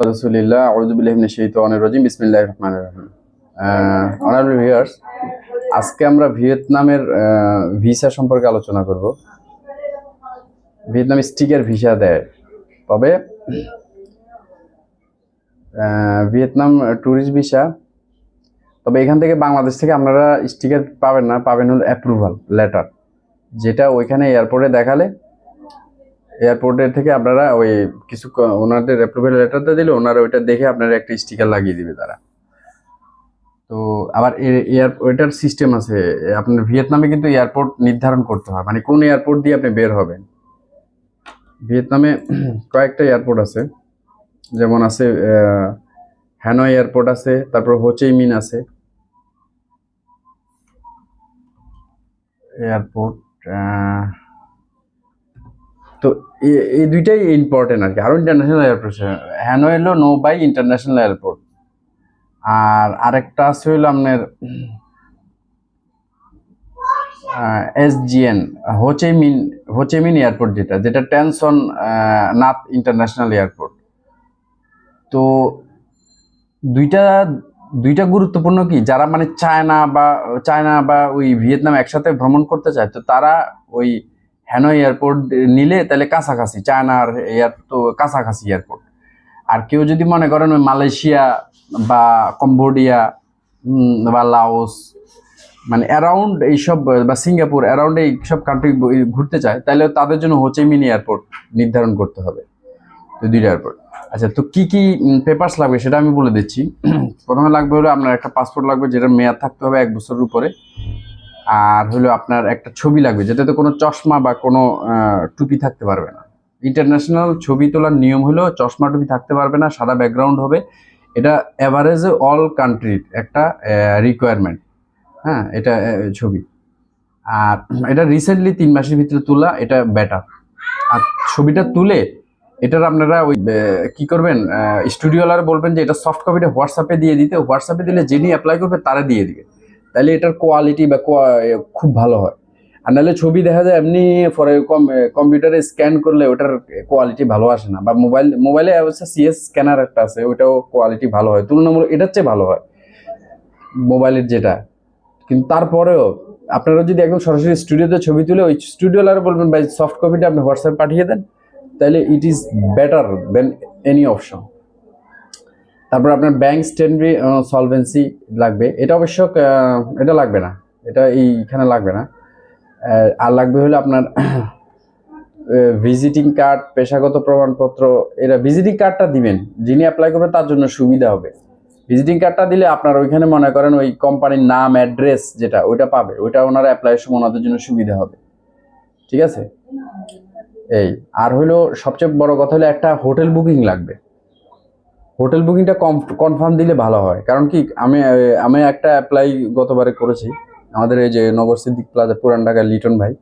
রসুলিল্লাহ আউজুবিল্লাহিমিনাশ শাইতানির রাজিম, বিসমিল্লাহির রহমানির রহিম। অনারেবল ভিউয়ার্স আজকে আমরা ভিয়েতনামের ভিসা সম্পর্কে আলোচনা করব। ভিয়েতনাম স্টিকার ভিসা দেয়। তবে ভিয়েতনাম ট্যুরিস্ট ভিসা, তবে এখান থেকে বাংলাদেশ থেকে আপনারা স্টিকার পাবেন না, পাবেন হলো অ্যাপ্রুভাল লেটার যেটা ওইখানে এয়ারপোর্টে দেখালে এয়ারপোর্টের থেকে আপনারা ওই কিছু ওনাদের অ্যাপ্রুভাল লেটারটা দিলে ওনারা ওইটা দেখে আপনারা একটা স্টিকার লাগিয়ে দিবে তারা। তো আবার এয়ার ওইটার সিস্টেম আছে। আপনার ভিয়েতনামে কিন্তু এয়ারপোর্ট নির্ধারণ করতে হয়। মানে কোন এয়ারপোর্ট দিয়ে আপনি বের হবেন। ভিয়েতনামে কয়েকটা এয়ারপোর্ট আছে। যেমন আছে হ্যানয় এয়ারপোর্ট আছে, তারপর হোচেইমিন আছে। এয়ারপোর্ট তো এই দুইটাই ইম্পর্টেন্ট আর কি আরও ইন্টারন্যাশনাল এয়ারপোর্ট হ্যানো হলো নো বাই ইন্টারন্যাশনাল এয়ারপোর্ট আর আরেকটা আছে হলো আপনার এসজিএন হোচেমিন হোচেমিন এয়ারপোর্ট যেটা যেটা টেনশন নাথ ইন্টারন্যাশনাল এয়ারপোর্ট তো দুইটা দুইটা গুরুত্বপূর্ণ কি? যারা মানে চায়না বা চায়না বা ওই ভিয়েতনাম একসাথে ভ্রমণ করতে চায়, তো তারা ওই হ্যানয় এয়ারপোর্ট নিলে তাহলে কাছাকাছি চায়নার এয়ার তো কাছাকাছি এয়ারপোর্ট। আর কেউ যদি মনে করেন ওই মালয়েশিয়া বা কম্বোডিয়া বা লাওস মানে অ্যারাউন্ড এইসব, বা সিঙ্গাপুর অ্যারাউন্ড এইসব কান্ট্রি ঘুরতে চায়, তাহলে তাদের জন্য হোচেমিন এয়ারপোর্ট নির্ধারণ করতে হবে। তো দুইটা এয়ারপোর্ট আচ্ছা তো কি কি পেপারস লাগবে সেটা আমি বলে দিচ্ছি। প্রথমে লাগবে হলো আপনার একটা পাসপোর্ট লাগবে, যেটার মেয়াদ থাকতে হবে এক বছরের উপরে। আর হলো আপনার একটা ছবি লাগবে, যেটাতে কোনো চশমা বা কোনো টুপি থাকতে পারবে না। ইন্টারন্যাশনাল ছবি তোলার নিয়ম হলো চশমা টুপি থাকতে পারবে না, সাদা ব্যাকগ্রাউন্ড হবে। এটা অ্যাভারেজে অল কান্ট্রির একটা রিকোয়ারমেন্ট হ্যাঁ এটা ছবি। আর এটা রিসেন্টলি তিন মাসের ভিতরে তোলা, এটা বেটার আর ছবিটা তুলে, এটার আপনারা ওই কি করবেন স্টুডিওলার বলবেন যে এটা সফট কপিটা হোয়াটসঅ্যাপে দিয়ে দিতে। হোয়াটসঅ্যাপে দিলে যিনি অ্যাপ্লাই করবে, তারা দিয়ে দিবে। তাহলে এটার কোয়ালিটি বা খুব ভালো হয়। আর নাহলে ছবি দেখা যায় এমনি পরে কম্পিউটারে স্ক্যান করলে ওটার কোয়ালিটি ভালো আসে না। বা মোবাইল মোবাইলে অবশ্য সিএস স্ক্যানার একটা আছে ওটাও কোয়ালিটি ভালো হয়। তুলনামূলক এটার চেয়ে ভালো হয় মোবাইলের যেটা। কিন্তু তারপরেও আপনারা যদি একদম সরাসরি স্টুডিওতে ছবি তুলে ওই স্টুডিওলারে বলবেন, ভাই সফট কপিটা আপনি হোয়াটসঅ্যাপ পাঠিয়ে দেন, তাহলে it is better than any option তারপর আপনার ব্যাংক স্টেটমেন্ট সলভেন্সি লাগবে। এটা অবশ্য এটা লাগবে না। এটা এইখানে লাগবে না। আর লাগবে হলো আপনার ভিজিটিং কার্ড পেশাগত প্রমাণপত্র এটা ভিজিটিং কার্ডটা দিবেন। যিনি অ্যাপ্লাই করবেন, তার জন্য সুবিধা হবে। ভিজিটিং কার্ডটা দিলে আপনার ওইখানে মনে করেন ওই কোম্পানির নাম অ্যাড্রেস যেটা, ওইটা পাবে। ওইটা ওনারা অ্যাপ্লাইয়ের সময় ওনাদের জন্য সুবিধা হবে। ঠিক আছে? এই। আর হলো সবচেয়ে বড় কথা হলো একটা হোটেল বুকিং লাগবে। হোটেল বুকিংটা কম কনফার্ম দিলে ভালো হয়। কারণ কি, আমি আমি একটা অ্যাপ্লাই গতবারে করেছি, আমাদের এই যে নগর সিদ্দিক প্লাজা পুরান ঢাকার লিটন ভাই।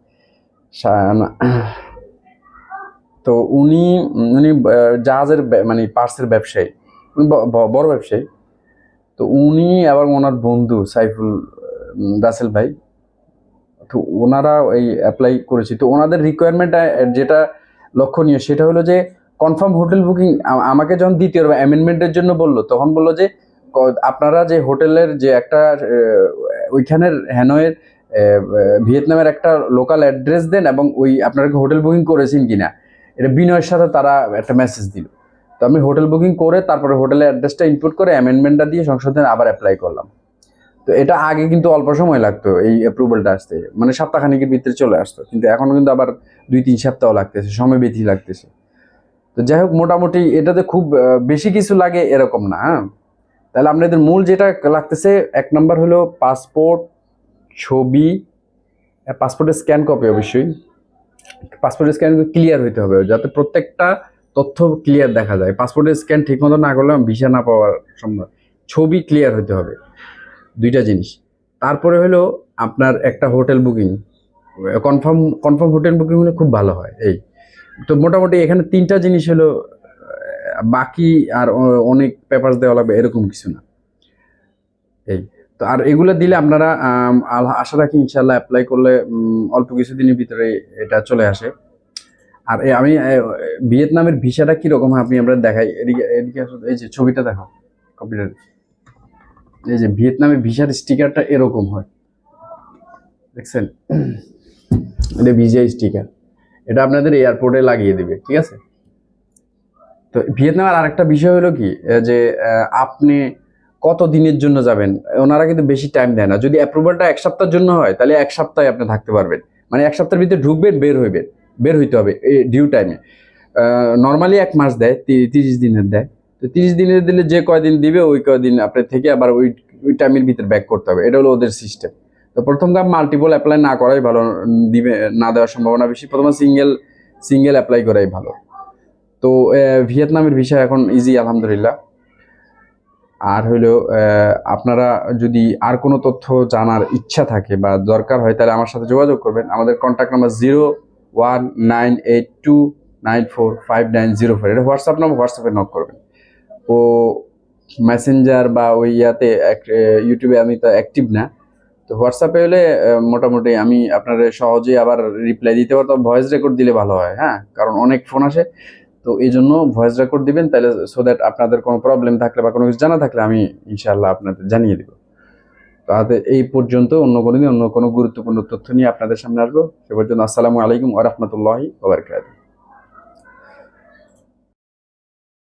তো উনি উনি জাহাজের মানে পার্সের ব্যবসায়ী, উনি বড় ব্যবসায়ী। তো উনি আবার ওনার বন্ধু সাইফুল রাসেল ভাই, তো ওনারা এই অ্যাপ্লাই করেছি। তো ওনাদের রিকোয়ারমেন্ট যেটা লক্ষণীয় সেটা হলো যে কনফার্ম হোটেল বুকিং আমাকে যখন দ্বিতীয় অ্যামেন্ডমেন্টের জন্য বলল, তখন বলল যে আপনারা যে হোটেলের যে একটা ওইখানের হ্যানয়ের ভিয়েতনামের একটা লোকাল অ্যাড্রেস দেন এবং ওই আপনারা হোটেল বুকিং করেছেন কিনা, এটা বিনয়ের সাথে তারা একটা মেসেজ দিল। তো আমি হোটেল বুকিং করে তারপরে হোটেলের অ্যাড্রেসটা ইনপুট করে অ্যামেন্ডমেন্টটা দিয়ে সংশোধন আবার অ্যাপ্লাই করলাম। তো এটা আগে কিন্তু অল্প সময় লাগতো এই অ্যাপ্রুভালটা আসতে মানে সপ্তাহখানিকের ভিতরে চলে আসতো, কিন্তু এখন কিন্তু আবার দুই তিন সপ্তাহ লাগতেছে, সময় বেশি লাগতেছে। তো যাই হোক, মোটামুটি এটাতে খুব বেশি কিছু লাগে এরকম না হ্যাঁ? তাহলে আপনাদের মূল যেটা লাগতেছে, এক নম্বর হলো পাসপোর্ট, ছবি পাসপোর্টের স্ক্যান কপি অবশ্যই। পাসপোর্টের স্ক্যান ক্লিয়ার হইতে হবে, যাতে প্রত্যেকটা তথ্য ক্লিয়ার দেখা যায়। পাসপোর্টের স্ক্যান ঠিক মতো না করলে ভিসা না পাওয়ার সম্ভব ছবি ক্লিয়ার হতে হবে, দুইটা জিনিস। তারপরে হলো আপনার একটা hotel booking confirm confirm hotel booking হলে খুব ভালো হয়, এই। তো মোটামুটি এখানে তিনটা জিনিস হলো বাকি আর অনেক পেপার দেওয়া লাগবে, এরকম কিছু না। এই, তো আর এগুলো দিলে আপনারা আশা রাখি ইনশাল্লাহ অ্যাপ্লাই করলে অল্প কিছুদিনের ভিতরে এটা চলে আসে। আর আমি ভিয়েতনামের ভিসাটা কীরকম আপনি আমরা দেখাই। এদিকে এদিকে এই যে ছবিটা দেখো কম্পিউটার এই যে ভিয়েতনামের ভিসার স্টিকারটা এরকম হয়। দেখছেন? এটা ভিজা স্টিকার এটা আপনাদের এয়ারপোর্টে লাগিয়ে দিবে, ঠিক আছে? তো ভিয়েতনামের আরেকটা বিষয় হলো কি যে আপনি কত দিনের জন্য যাবেন? ওনারা কিন্তু বেশি টাইম দেয় না। যদি অ্যাপ্রুভালটা এক সপ্তাহের জন্য হয়, তাহলে এক সপ্তাহে আপনি থাকতে পারবেন। মানে এক সপ্তাহের ভিতরে ঢুকবেন, বের হইবেন। বের হইতে হবে এই ডিউ টাইমে নর্মালি এক মাস দেয় তিরিশ দিনের দেয়। তো তিরিশ দিনের দিলে যে কয়দিন দিবে, ওই কয়দিন আপনি থেকে আবার ওই ওই টাইমের ভিতরে ব্যাক করতে হবে। এটা হলো ওদের সিস্টেম তো প্রথম কাপ মাল্টিপল অ্যাপ্লাই না করাই ভালো, দিবে, না দেওয়ার সম্ভাবনা বেশি। প্রথমে সিঙ্গেল সিঙ্গেল অ্যাপ্লাই করাই ভালো। তো ভিয়েতনামের ভিসা এখন ইজি আলহামদুলিল্লাহ। আর হইল আপনারা যদি আর কোনো তথ্য জানার ইচ্ছা থাকে বা দরকার হয়, তাহলে আমার সাথে যোগাযোগ করবেন। আমাদের contact number zero one nine eight two nine four five nine zero four এটা হোয়াটসঅ্যাপ নাম্বার হোয়াটসঅ্যাপে নক করবেন। ও মেসেঞ্জার বা ওই ইয়াতে ইউটিউবে আমি তো অ্যাক্টিভ না। তো হোয়াটসঅ্যাপে হলে মোটামুটি আমি আপনার সহজে আবার রিপ্লাই দিতে পারতাম। ভয়েস রেকর্ড দিলে ভালো হয় হ্যাঁ? কারণ অনেক ফোন আসে। তো এই জন্য ভয়েস রেকর্ড দিবেন, তাহলে সো দ্যাট আপনাদের কোনো প্রবলেম থাকলে বা কোনো কিছু জানা থাকলে আমি ইনশাআল্লাহ আপনাদের জানিয়ে দিব। তাহলে এই পর্যন্ত অন্য কোনো দিন অন্য কোনো গুরুত্বপূর্ণ তথ্য নিয়ে আপনাদের সামনে আসব। সে পর্যন্ত আসসালামু আলাইকুম ওয়া রাহমাতুল্লাহি ওয়া বারাকাতুহু।